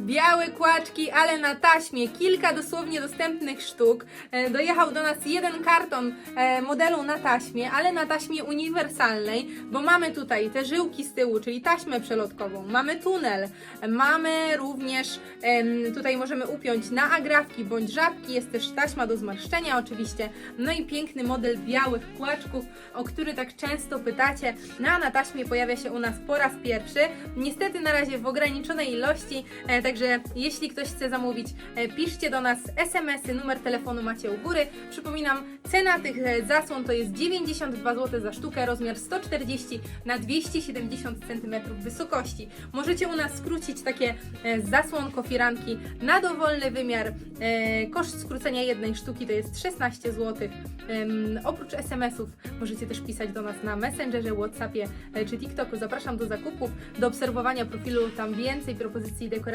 białe kłaczki, ale na taśmie, kilka dosłownie dostępnych sztuk. E, Dojechał do nas jeden karton e, modelu na taśmie, ale na taśmie uniwersalnej, bo mamy tutaj te żyłki z tyłu, czyli taśmę przelotkową, mamy tunel, mamy również, tutaj możemy upiąć na agrafki bądź żabki, jest też taśma do zmarszczenia oczywiście, no i piękny model białych kłaczków, o który tak często pytacie, no a na taśmie pojawia się u nas po raz pierwszy, niestety na razie w ograniczonej ilości, e, także jeśli ktoś chce zamówić, e, piszcie do nas SMS-y, numer telefonu macie u góry, przypominam, cena tych e, zasłon to jest 92 zł za sztukę, rozmiar 140 na 270 cm wysokości. Możecie u nas skrócić takie e, zasłonko firanki na dowolny wymiar. Koszt skrócenia jednej sztuki to jest 16 zł. Oprócz SMS-ów możecie też pisać do nas na Messengerze, Whatsappie czy TikToku. Zapraszam do zakupów, do obserwowania profilu, tam więcej propozycji dekoracji.